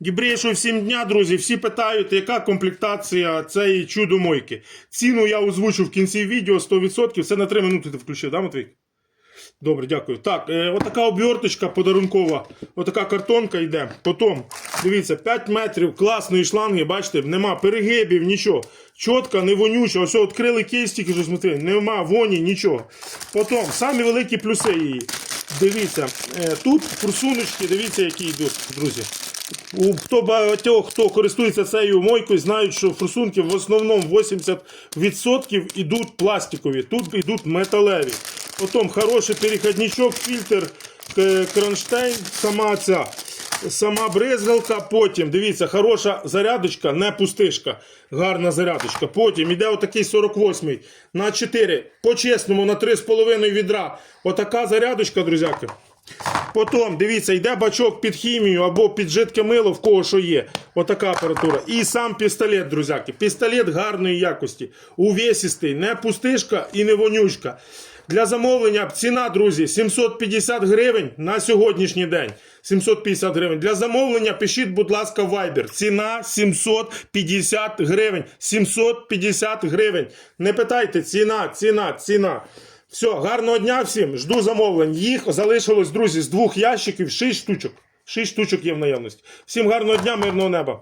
Дібрейшого всім дня, друзі. Всі питають, яка комплектація цієї чудо-мойки. Ціну я озвучу в кінці відео 100%. Це на 3 минути ти включив, да, Матвій? Добре, дякую. Так, е, отака оберточка подарункова, отака картонка йде. Потім, дивіться, 5 метрів класної шланги, бачите, нема перегибів, нічого. Чітка, не вонюча. Ось відкрили кейс тільки що смотри, нема воні, нічого. Потім, самі великі плюси її. Дивіться, е, тут форсуночки, дивіться, які йдуть, друзі. У хто багатьох, хто користується цією мойкою, знають, що форсунки в основному 80% йдуть пластикові, тут йдуть металеві. Потім хороший переходничок, фільтр, кронштейн, сама ця. Сама бризгалка, потім, дивіться, хороша зарядочка, не пустишка. Гарна зарядочка. Потім іде отакий 48-й на 4. По-чесному, на 3,5 відра. Отака зарядочка, друзяки. Потім, дивіться, йде бачок під хімію або під жидке мило, в кого що є. Отака апаратура. І сам пістолет, друзяки. Пістолет гарної якості. Увесістий, не пустишка і не вонючка. Для замовлення ціна, друзі, 750 гривень на сьогоднішній день. 750 гривень. Для замовлення пишіть, будь ласка, Viber. Ціна 750 гривень. 750 гривень. Не питайте, ціна, ціна, ціна. Все, гарного дня всім. Жду замовлень. Їх залишилось, друзі, з двох ящиків шість штучок. Шість штучок є в наявності. Всім гарного дня, мирного неба.